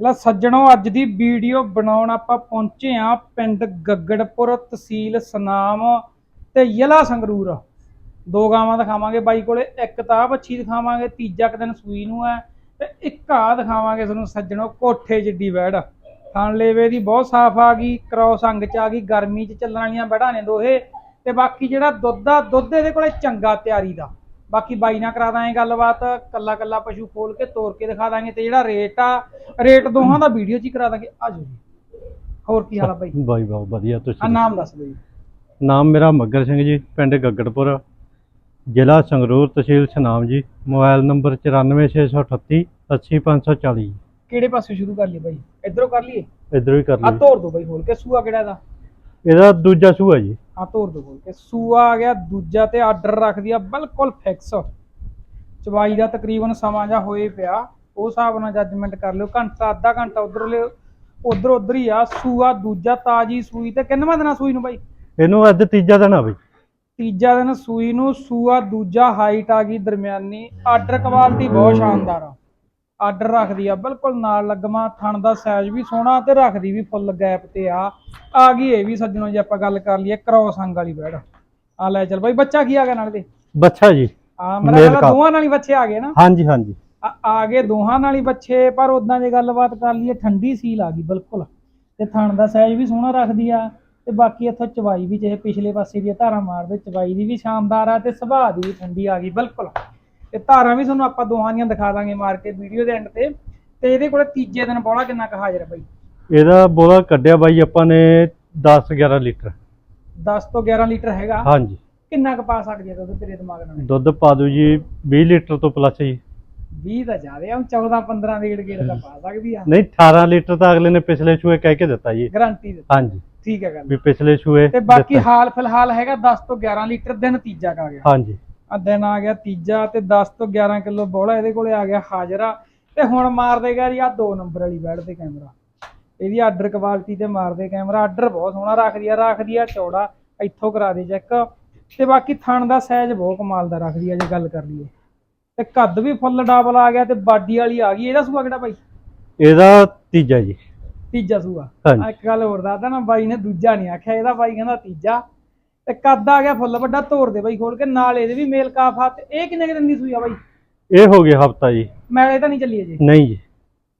ਲੈ ਸੱਜਣੋ, ਅੱਜ ਦੀ ਵੀਡੀਓ ਬਣਾਉਣ ਆਪਾਂ ਪਹੁੰਚੇ ਆ ਪਿੰਡ ਗੱਗੜਪੁਰ ਤਹਿਸੀਲ ਸਨਾਮ ਤੇ ਜ਼ਿਲ੍ਹਾ ਸੰਗਰੂਰ। ਦੋ ਗਾਵਾਂ ਦਿਖਾਵਾਂਗੇ ਬਾਈ ਕੋਲੇ, ਇੱਕ ਤਾਂ ਆਹ ਵੱਛੀ ਦਿਖਾਵਾਂਗੇ, ਤੀਜਾ ਕ ਦਿਨ ਸੂਈ ਨੂੰ ਹੈ ਤੇ ਇੱਕ ਆ ਦਿਖਾਵਾਂਗੇ ਤੁਹਾਨੂੰ ਸੱਜਣੋ, ਕੋਠੇ ਜਿੱਡੀ ਬੈੜ। ਥਣ ਲੇਵੇ ਦੀ ਬਹੁਤ ਸਾਫ਼ ਆ ਗਈ, ਕ੍ਰੋਸ ਅੰਗ ਚ ਆ ਗਈ, ਗਰਮੀ ਚ ਚੱਲਣ ਵਾਲੀਆਂ ਬੈੜਾਂ ਨੇ ਦੋਹੇ ਤੇ ਬਾਕੀ ਜਿਹੜਾ ਦੁੱਧ ਆ, ਦੁੱਧ ਇਹਦੇ ਕੋਲੇ ਚੰਗਾ ਤਿਆਰੀ ਦਾ। ਬਾਕੀ ਬਾਈ ਨਾਲ ਕਰਾ ਦਾਂਗੇ ਗੱਲਬਾਤ ਕੱਲਾ ਕੱਲਾ ਪਸ਼ੂ ਖੋਲ ਕੇ ਤੋੜ ਕੇ ਦਿਖਾ ਦਾਂਗੇ ਤੇ ਜਿਹੜਾ ਰੇਟ ਆ ਰੇਟ ਦੋਹਾਂ ਦਾ ਵੀਡੀਓ 'ਚ ਹੀ ਕਰਾ ਦਾਂਗੇ। ਆਜੋ ਜੀ। ਹੋਰ ਕੀ ਹਾਲ ਆ ਬਾਈ? ਬਾਈ ਬਹੁਤ ਵਧੀਆ ਆ ਤੁਸੀਂ ਨਾਮ ਦੱਸ ਦਿਓ ਜੀ। ਨਾਮ ਮੇਰਾ ਮੱਗਰ ਸਿੰਘ ਜੀ ਪਿੰਡ ਗੱਗੜਪੁਰ ਜ਼ਿਲ੍ਹਾ ਸੰਗਰੂਰ ਤਹਿਸੀਲ ਸਨਾਮ ਜੀ ਮੋਬਾਈਲ ਨੰਬਰ 94638 80540 ਕਿਹੜੇ ਪਾਸੇ ਸ਼ੁਰੂ ਕਰ ਲਈਏ ਬਾਈ? ਇਧਰੋਂ ਕਰ ਲਈਏ? ਇਧਰੋਂ ਹੀ ਕਰ ਆ ਲਈ ਤੋੜ ਦੋ ਬਾਈ ਖੋਲ ਕੇ। ਸੂਆ ਕਿਹੜਾ ਇਹਦਾ? ਇਹਦਾ ਦੂਜਾ ਸੂਆ ਜੀ। ਆ ਤੋੜ ਦੋ ਖੋਲ ਕੇ ਸੂਆ ਆ ਗਿਆ ਦੂਜਾ ਤੇ ਆਰਡਰ ਰੱਖਦੀ ਆ ਬਿਲਕੁਲ ਫਿਕਸ ਚਵਾਈ ਦਾ ਤਕਰੀਬਨ ਸਮਾਂ ਜਾ ਹੋਏ ਪਿਆ ਉਹ ਹਿਸਾਬ ਨਾਲ ਜੱਜਮੈਂਟ ਕਰ ਲਿਓ। ਘੰਟਾ ਅੱਧਾ ਘੰਟਾ ਉਧਰ ਲਿਓ ਉਧਰ ਉਧਰ ਹੀ ਆ ਸੂਆ ਦੂਜਾ ਤਾਜੀ ਸੂਈ ਤੇ ਕਿੰਨਵਾਂ ਦਿਨਾਂ ਸੂਈ ਨੂੰ ਬਾਈ? ਇਹਨੂੰ ਅੱਜ ਤੀਜਾ ਦਿਨ ਆ ਬਈ। ਤੀਜਾ ਦਿਨ ਸੂਈ ਨੂੰ ਸੂਆ ਦੂਜਾ ਹਾਈਟ ਆ ਗਈ ਦਰਮਿਆਨੀ। ਆਰਡਰ ਕੁਆਲਿਟੀ ਬਹੁਤ ਸ਼ਾਨਦਾਰ ਆ। ਆਰਡਰ ਰੱਖਦੀ ਆ ਬਿਲਕੁਲ ਨਾਲ ਲੱਗਮਾ ਥਣ ਦਾ ਸਾਈਜ਼ ਵੀ ਸੋਹਣਾ ਤੇ ਰੱਖਦੀ ਵੀ ਫੁੱਲ ਗੈਪ ਤੇ ਆ। ਆ ਗਈ ਇਹ ਵੀ ਸੱਜਣੋ ਜੇ ਆਪਾਂ ਗੱਲ ਕਰ ਲਈਏ ਕ੍ਰੋਸ ਅੰਗ ਵਾਲੀ ਬੈੜ ਆ ਲੈ ਚੱਲ ਬਾਈ ਬੱਚਾ ਕੀ ਆ ਗਿਆ ਨਾਲ ਦੇ? ਬੱਚਾ ਜੀ ਆ ਮੇਰਾ। ਦੋਵਾਂ ਨਾਲ ਹੀ ਬੱਚੇ ਆ ਗਏ ਨਾ? ਹਾਂਜੀ ਹਾਂਜੀ। ਆ ਆ ਗਏ ਦੋਹਾਂ ਨਾਲ ਹੀ ਬੱਚੇ ਪਰ ਉਦਾਂ ਜੇ ਗੱਲਬਾਤ ਕਰ ਲਈਏ ਠੰਡੀ ਸੀਲ ਆ ਗਈ ਬਿਲਕੁਲ। ਤੇ ਥਣ ਦਾ ਸਾਈਜ਼ ਵੀ ਸੋਹਣਾ ਰੱਖਦੀ ਆ ਤੇ ਬਾਕੀ ਇੱਥੋਂ ਚਵਾਈ ਵੀ ਜੇ ਪਿਛਲੇ ਪਾਸੇ ਦੀ ਧਾਰਾਂ ਮਾਰਦੇ ਚਵਾਈ ਦੀ ਵੀ ਸ਼ਾਨਦਾਰ ਆ ਤੇ ਸੁਭਾਅ ਦੀ ਵੀ ਠੰਡੀ ਆ ਗਈ ਬਿਲਕੁਲ। ਤੇ ਧਾਰਾਂ ਵੀ ਤੁਹਾਨੂੰ ਆਪਾਂ ਦੋਹਾਂ ਦੀਆਂ ਦਿਖਾ ਦਾਂਗੇ ਮਾਰ ਕੇ ਵੀਡੀਓ ਦੇ ਐਂਡ ਤੇ। ਤੇ ਇਹਦੇ ਕੋਲੇ ਤੀਜੇ ਦਿਨ ਬੋਲਾ ਕਿੰਨਾ ਕੁ ਹਾਜ਼ਰ ਬਾਈ? ਇਹਦਾ ਬੋਲਾ ਕੱਢਿਆ ਬਾਈ ਆਪਾਂ ਨੇ 10 11 ਲੀਟਰ। 10 ਤੋਂ 11 ਲੀਟਰ ਹੈਗਾ। ਹਾਂਜੀ। ਕਿੰਨਾ ਕੁ ਪਾ ਸਕਦੀ ਦੁੱਧ ਤੇਰੇ ਦਿਮਾਗ ਨਾਲ? ਦੁੱਧ ਪਾ ਦਿਓ ਜੀ 20 ਲੀਟਰ ਤੋਂ ਪਲੱਸ ਜੀ। 20 ਤਾਂ ਜ਼ਿਆਦਾ ਆ 14 15 ਦੇ ਗੇੜ ਗੇੜ ਦਾ ਪਾ ਸਕਦੀ ਆ। ਨਹੀਂ 18 ਲੀਟਰ ਤਾਂ ਅਗਲੇ ਨੇ ਪਿਛਲੇ ਸੂਏ ਕਹਿ ਕੇ ਦਿੱਤਾ ਜੀ। ਗਾਰੰਟੀ ਦੇ ਹਾਂਜੀ। ਠੀਕ ਹੈ ਗੱਲ। ਵੀ ਪਿਛਲੇ ਸੂਏ ਤੇ ਬਾਕੀ ਦਿੱਤਾ। ਹਾਲ ਫਿਲਹਾਲ ਹੈਗਾ 10 ਤੋਂ 11 ਲੀਟਰ ਦਿਨ ਤੀਜਾ ਕਾ ਗਿਆ। ਹਾਂਜੀ। ਆ ਦਿਨ ਆ ਗਿਆ ਤੀਜਾ ਤੇ 10 ਤੋਂ 11 ਕਿਲੋ ਬੋਲਾ ਇਹਦੇ ਕੋਲੇ ਆ ਗਿਆ ਹਾਜ਼ਰਾ। ਤੇ ਹੁਣ ਮਾਰ ਦੇਗਾ ਜੀ ਆ ਦੋ ਨੰਬਰ ਵਾਲੀ ਬੈਡ ਤੇ ਕੈਮਰਾ। ਇਹਦੀ ਆਰਡਰ ਕੁਆਲਿਟੀ ਤੇ ਮਾਰਦੇ ਕੈਮਰਾ। ਆਰਡਰ ਬਹੁਤ ਸੋਹਣਾ ਰੱਖਦੀ ਆ ਰੱਖਦੀ ਆ ਚੌੜਾ ਇੱਥੋਂ ਕਰਾ ਦੇ ਚੈੱਕ। ਤੇ ਬਾਕੀ ਥਣ ਦਾ ਸਾਈਜ਼ ਬਹੁਤ ਕਮਾਲ ਦਾ ਰੱਖਦੀ ਆ ਜੇ ਗੱਲ ਕਰ ਲਈਏ। ਤੇ ਕੱਦ ਵੀ ਫੁੱਲ ਡਬਲ ਆ ਗਿਆ ਤੇ ਬਾਡੀ ਵਾਲੀ ਆ ਗਈ। ਇਹਦਾ ਸੂਆ ਕਿਹੜਾ ਬਾਈ? ਇਹਦਾ ਤੀਜਾ ਜੀ। ਤੀਜਾ ਸੂਆ। ਹਾਂਜੀ। ਇੱਕ ਗੱਲ ਹੋਰ ਦੱਸਦਾ ਨਾ ਬਾਈ ਨੇ ਦੂਜਾ ਨਹੀਂ ਆਖਿਆ। ਇਹਦਾ ਬਾਈ ਕਹਿੰਦਾ ਤੀਜਾ। ਤੇ ਕੱਦ ਆ ਗਿਆ ਫੁੱਲ ਵੱਡਾ ਤੋੜ ਦੇ ਬਾਈ ਖੋਲ ਕੇ ਨਾਲ ਇਹਦੇ ਵੀ ਮੇਲ ਕਾਫਾ ਤੇ ਇਹ ਕਿੰਨੇ ਕੁ ਦਿਨ ਦੀ ਸੂਈ ਆ ਬਾਈ? ਇਹ ਹੋ ਗਿਆ ਹਫਤਾ ਜੀ। ਮੈਲੇ ਤਾਂ ਨਹੀਂ ਚੱਲੀ ਅਜੇ? ਨਹੀਂ ਜੀ।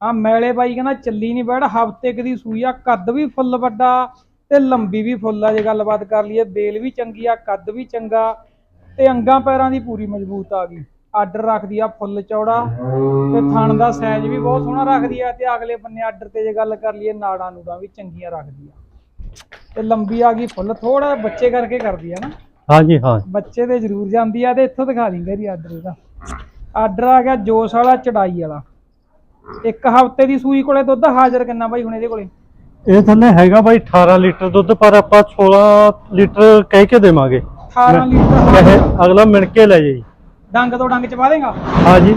ਆ ਮੈਲੇ ਬਾਈ ਕਹਿੰਦਾ ਚੱਲੀ ਨਹੀਂ ਬੈੜ ਹਫ਼ਤੇ ਕੁ ਦੀ ਸੂਈ ਆ ਕੱਦ ਵੀ ਫੁੱਲ ਵੱਡਾ ਤੇ ਲੰਬੀ ਵੀ ਫੁੱਲ ਆ ਜੇ ਗੱਲਬਾਤ ਕਰ ਲਈਏ ਬੇਲ ਵੀ ਚੰਗੀ ਆ ਕੱਦ ਵੀ ਚੰਗਾ ਤੇ ਅੰਗਾਂ ਪੈਰਾਂ ਦੀ ਪੂਰੀ ਮਜ਼ਬੂਤ ਆ ਗਈ। ਆਰਡਰ ਰੱਖਦੀ ਆ ਫੁੱਲ ਚੌੜਾ ਤੇ ਥਣ ਦਾ ਸਾਈਜ਼ ਵੀ ਬਹੁਤ ਸੋਹਣਾ ਰੱਖਦੀ ਆ ਤੇ ਅਗਲੇ ਬੰਨੇ ਆਰਡਰ ਤੇ ਜੇ ਗੱਲ ਕਰ ਲਈਏ ਨਾੜਾਂ ਨੂੜਾਂ ਵੀ ਚੰਗੀਆਂ ਰੱਖਦੀ ਆ। ਤੇ ਲੰਬੀ ਆ ਗਈ ਫੁੱਲ ਥੋੜਾ ਬੱਚੇ ਕਰਕੇ ਕਰਦੀ ਆ ਨਾ। ਹਾਂਜੀ ਹਾਂ। ਬੱਚੇ ਤੇ ਜ਼ਰੂਰ ਜਾਂਦੀ ਆ ਤੇ ਇੱਥੋਂ ਦਿਖਾ ਦਿੰਦੇ ਜੀ ਆਰਡਰ ਇਹਦਾ। ਆਰਡਰ ਆ ਗਿਆ ਜੋਸ਼ ਵਾਲਾ ਚੜਾਈ ਵਾਲਾ। ਇੱਕ ਹਫ਼ਤੇ ਦੀ ਸੂਈ ਕੋਲੇ ਦੁੱਧ ਹਾਜ਼ਰ ਕਿੰਨਾ ਬਾਈ ਹੁਣ ਇਹਦੇ ਕੋਲੇ? ਇਹ ਥੱਲੇ ਹੈਗਾ ਬਾਈ 18 ਲੀਟਰ ਦੁੱਧ ਪਰ ਆਪਾਂ 16 ਲੀਟਰ ਕਹਿ ਕੇ ਦੇਵਾਂਗੇ। 18 ਲੀਟਰ ਚਾਹੇ ਅਗਲਾ ਮਿਣ ਕੇ ਲੈ ਜਾਈ। ਡੰਗ ਤੋਂ ਡੰਗ ਚਵਾ ਦੇਗਾ? ਹਾਂਜੀ।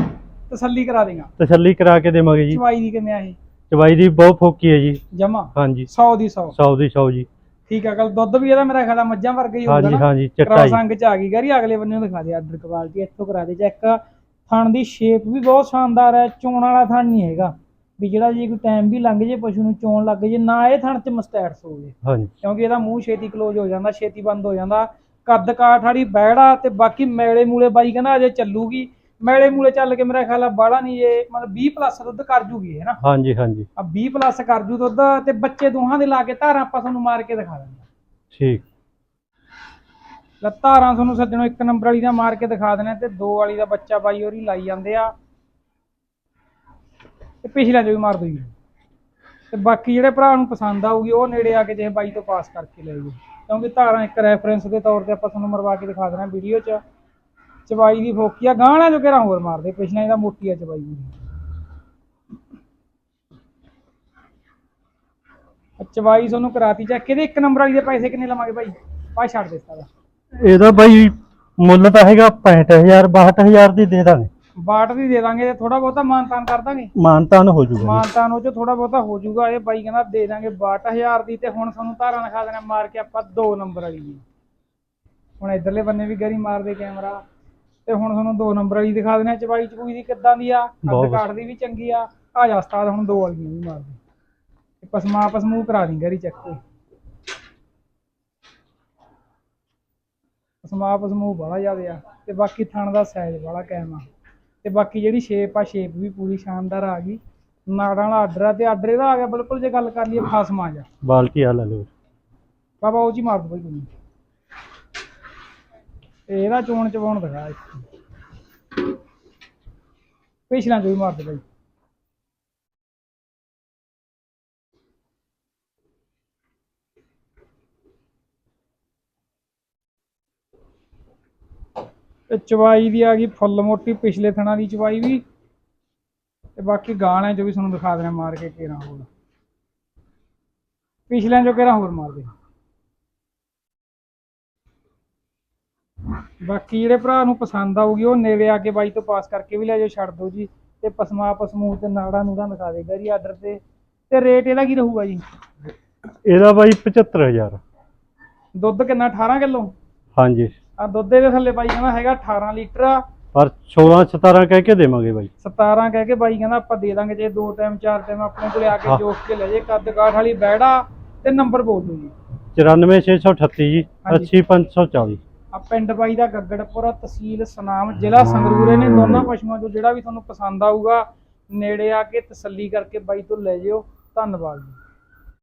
ਤਸੱਲੀ ਕਰਾ ਦੇਗਾ? ਤਸੱਲੀ ਕਰਾ ਕੇ ਦੇਵਾਂਗੇ ਜੀ। ਚਵਾਈ ਦੀ ਕਿਵੇਂ ਆ ਇਹ? ਚਵਾਈ ਦੀ ਬਹੁਤ ਫੋਕੀ ਹੈ ਜੀ। ਜਮਾ? ਹਾਂਜੀ। 100 ਦੀ 100 100 ਦੀ 100 ਜੀ। ਠੀਕ ਆ ਗੱਲ ਦੁੱਧ ਵੀ ਇਹਦਾ ਮੇਰਾ ਖਿਆਲ ਆ ਮੱਝਾਂ ਵਰਗਾ ਹੀ ਹੋਊਗਾ ਹਾਂਜੀ ਨਾ। ਹਾਂਜੀ ਚਿੱਟਾ ਕ੍ਰਾਸ ਜੀ ਅੰਗ ਚ ਆ ਗਈ ਗਰੀ ਅਗਲੇ ਬੰਨੇ ਨੂੰ ਦਿਖਾ ਦੇ ਆਰਡਰ ਕੁਆਲਿਟੀ ਇੱਥੋਂ ਕਰਾ ਦੇ ਚੈੱਕ ਥਣ ਦੀ ਸ਼ੇਪ ਵੀ ਬਹੁਤ ਸ਼ਾਨਦਾਰ ਹੈ ਚੋਣ ਵਾਲਾ ਥਣ ਨਹੀਂ ਹੈਗਾ। ਵੀ ਜਿਹੜਾ ਜੇ ਕੋਈ ਟਾਈਮ ਵੀ ਲੰਘ ਜੇ ਪਸ਼ੂ ਨੂੰ ਚੋਣ ਲੱਗ ਜੇ ਨਾ ਇਹ ਥਣ ਚ ਮਸਟੈਟਸ ਹੋਵੇ ਹਾਂਜੀ। ਕਿਉਂਕਿ ਇਹਦਾ ਮੂੰਹ ਛੇਤੀ ਕਲੋਜ਼ ਹੋ ਜਾਂਦਾ ਛੇਤੀ ਬੰਦ ਹੋ ਜਾਂਦਾ। ਕੱਦ ਕਾਠ ਵਾਲੀ ਬੈੜਾ ਤੇ ਬਾਕੀ ਮੈਲੇ ਮੂਲੇ ਬਾਈ ਕਹਿੰਦਾ ਅਜੇ ਚੱਲੂਗੀ। ਮੈਲੇ ਮੂਲੇ ਚੱਲ ਕੇ ਮੇਰਾ ਖਿਆਲ ਆ ਬਾੜਾ ਨਹੀਂ ਇਹ ਮਤਲਬ 20 ਪਲੱਸ ਦੁੱਧ ਕਰ ਜੂਗੀ ਹੈ ਨਾ। ਹਾਂਜੀ ਹਾਂਜੀ। ਆ 20 ਪਲੱਸ ਕਰ ਜੂ ਦੁੱਧ ਤੇ ਬੱਚੇ ਦੋਹਾਂ ਦੇ ਲਾ ਕੇ ਧਾਰਾਂ ਆਪਾਂ ਤੁਹਾਨੂੰ ਮਾਰ ਕੇ ਦਿਖਾ ਦਿੰਦੇ ਹਾਂ। ਠੀਕ। ਲੈ ਧਾਰਾਂ ਤੁਹਾਨੂੰ ਸੱਜਣੋ ਇੱਕ ਨੰਬਰ ਵਾਲੀ ਦਾ ਮਾਰ ਕੇ ਦਿਖਾ ਦੇਣਾ ਤੇ ਦੋ ਵਾਲੀ ਦਾ ਬੱਚਾ ਬਾਈ ਹੋਰੀ ਲਾਈ ਜਾਂਦੇ ਆ। ਤੇ ਪਿਛਲਾ ਜੋ ਵੀ ਮਾਰ ਦੋ ਜੀ। ਤੇ ਬਾਕੀ ਜਿਹੜੇ ਭਰਾ ਨੂੰ ਪਸੰਦ ਆਊਗੀ ਉਹ ਨੇੜੇ ਆ ਕੇ ਜੇ ਬਾਈ ਤੋਂ ਪਾਸ ਕਰਕੇ ਲੈ ਜਾਓ। ਕਿਉਂਕਿ ਧਾਰਾਂ ਇੱਕ ਰੈਫਰੈਂਸ ਦੇ ਤੌਰ ਤੇ ਆਪਾਂ ਤੁਹਾਨੂੰ ਮਰਵਾ ਕੇ ਦਿਖਾ ਦੇਣਾ ਵੀਡੀਓ 'ਚ। ਚਵਾਈ ਦੀ ਫੋਕੀ ਆ ਗਾਣਾ ਜੋ ਕਿਹੜਾ ਹੋਰ ਮਾਰਦੇ ਪਿਛਲਾ ਇਹਦਾ ਮੋਟੀ ਆ ਚਵਾਈ ਦੀ। ਚਵਾਈ ਤੁਹਾਨੂੰ ਕਰਾਤੀ ਚੈੱਕ ਇਹਦੇ ਇੱਕ ਨੰਬਰ ਵਾਲੀ ਦੇ ਪੈਸੇ ਕਿੰਨੇ ਲਵਾਂਗੇ ਭਾਈ ਪਾ ਛੱਡ ਦੇ ਸਾਰਾ ਇਹਦਾ ਬਾਈ ਮੁੱਲ ਤਾਂ ਹੈਗਾ 65000 62000 ਦੀ ਦੇ ਦਾਂਗੇ। ਬਾਟ ਦੀ ਦੇ ਦਾਂਗੇ ਤੇ ਥੋੜਾ ਬਹੁਤਾ ਮਾਨਤਾਨ ਕਰ ਦਾਂਗੇ। ਮਾਨਤਾਨ ਹੋ ਜਾਊਗਾ ਮਾਨਤਾਨ ਉਹ ਚ ਥੋੜਾ ਬਹੁਤਾ ਹੋ ਜਾਊਗਾ ਇਹ ਬਾਈ ਕਹਿੰਦਾ ਦੇ ਦਾਂਗੇ 62000 ਦੀ ਤੇ ਹੁਣ ਤੁਹਾਨੂੰ ਧਾਰਾਂ ਦਿਖਾ ਦੇਣਾ ਮਾਰ ਕੇ ਆਪਾਂ ਦੋ ਨੰਬਰ ਵਾਲੀ ਹੁਣ ਇਧਰਲੇ ਬੰਨੇ ਵੀ ਗਰੀ ਮਾਰਦੇ ਕੈਮਰਾ ਤੇ ਹੁਣ ਤੁਹਾਨੂੰ ਦੋ ਨੰਬਰ ਵਾਲੀ ਦਿਖਾ ਦੇਣਾ ਚਵਾਈ ਚਕੂਈ ਦੀ ਕਿੱਦਾਂ ਦੀ ਆ ਬਹੁਤ ਕੱਦ ਕਾਠ ਦੀ ਵੀ ਚੰਗੀ ਆ। ਆ ਜਾ ਉਸਤਾਦ ਹੁਣ ਦੋ ਵਾਲੀਆਂ ਵੀ ਮਾਰ ਦੇ। ਤੇ ਪਸਮਾ ਪਸਮੂ ਕਰਾ ਦੀ ਗਰੀ ਚੱਕ ਕੇ। ਪਸਮਾ ਪਸਮੂ ਬੜਾ ਜ਼ਿਆਦਾ ਆ ਤੇ ਬਾਕੀ ਥਣ ਦਾ ਸਾਈਜ਼ ਬੜਾ ਕਾਇਮ ਆ। ਤੇ ਬਾਕੀ ਜਿਹੜੀ ਸ਼ੇਪ ਆ ਸ਼ੇਪ ਵੀ ਪੂਰੀ ਸ਼ਾਨਦਾਰ ਆ ਗਈ। ਨਾੜਾਂ ਵਾਲਾ ਆਰਡਰ ਆ ਤੇ ਆਰਡਰ ਇਹਦਾ ਆ ਗਿਆ ਬਿਲਕੁਲ ਜੇ ਗੱਲ ਕਰ ਲਈਏ ਫਾਸਮਾ ਜਾ ਬਾਲਟੀ ਆ ਲੈ ਲਓ। ਬਾਬਾ ਉਹ ਜੀ ਮਾਰ ਦੋ ਭਾਈ ਕੋਈ ਤੇ ਇਹਦਾ ਚੋਣ ਚਵਾਉਣ ਦਿਖਾ ਇੱਥੇ ਪਿਛਲਾ ਜੋ ਵੀ ਮਾਰ ਦੇ ਭਾਈ ਤੇ ਚਵਾਈ ਦੀ ਆ ਗਈ ਫੁੱਲ ਮੋਟੀ, ਪਿਛਲੇ ਥਣਾ ਦੀ ਚਵਾਈ ਵੀ। ਤੇ ਬਾਕੀ ਗਾਲਾਂ ਜੋ ਵੀ ਤੁਹਾਨੂੰ ਦਿਖਾ ਦੇਣਾ ਮਾਰ ਕੇ ਕੇਰਾ ਹੋਰ। ਪਿਛਲਿਆਂ ਚੋਂ ਕੇਰਾ ਹੋਰ ਮਾਰ ਦੇ। ਬਾਕੀ ਜਿਹੜੇ ਭਰਾ ਨੂੰ ਪਸੰਦ ਆਊਗੀ ਉਹ ਨੇੜੇ ਆ ਕੇ ਬਾਈ ਤੋਂ ਪਾਸ ਕਰਕੇ ਵੀ ਲੈ ਜਾਓ ਛੱਡ ਦਿਓ ਜੀ। ਤੇ ਪਸਮਾ ਪਸਮੂ ਤੇ ਨਾੜਾ ਨੂੜਾ ਦਿਖਾ ਦੇਗਾ ਜੀ ਆਰਡਰ ਤੇ। ਤੇ ਰੇਟ ਇਹਦਾ ਕੀ ਰਹੂਗਾ ਜੀ? ਇਹਦਾ ਬਾਈ 75000 ਦੁੱਧ ਕਿੰਨਾ? 18 ਕਿਲੋ? ਹਾਂਜੀ। ਆ ਦੁੱਧ ਦੇ ਥੱਲੇ ਬਾਈ ਕਹਿੰਦਾ ਹੈਗਾ 18 ਲੀਟਰ ਆ। ਪਰ 16 17 ਕਹਿ ਕੇ ਦੇਵਾਂਗੇ ਬਾਈ। 17 ਕਹਿ ਕੇ ਬਾਈ ਕਹਿੰਦਾ ਆਪਾਂ ਦੇ ਦਾਂਗੇ ਜੇ ਦੋ ਟਾਈਮ ਚਾਰ ਟਾਈਮ ਆਪਣੇ ਕੋਲੇ ਆ ਕੇ। ਜੋਖ ਕੇ ਲੈ ਜੇ। ਕੱਦ ਕਾਠ ਵਾਲੀ ਬੈੜਾ ਤੇ ਨੰਬਰ ਬੋਲ ਦਿਓ ਜੀ। 94638 ਜੀ ਹਾਂਜੀ। 80540 ਆ ਪਿੰਡ ਬਾਈ ਦਾ ਗੱਗੜਪੁਰ ਤਹਿਸੀਲ ਸਨਾਮ ਜ਼ਿਲ੍ਹਾ ਸੰਗਰੂਰ। ਨੇ ਦੋਨਾਂ ਪਸ਼ੂਆਂ ਚੋਂ ਜਿਹੜਾ ਵੀ ਤੁਹਾਨੂੰ ਪਸੰਦ ਆਊਗਾ ਨੇੜੇ ਆ ਕੇ ਤਸੱਲੀ ਕਰਕੇ ਬਾਈ ਤੋਂ ਲੈ ਜਿਓ। ਧੰਨਵਾਦ ਜੀ।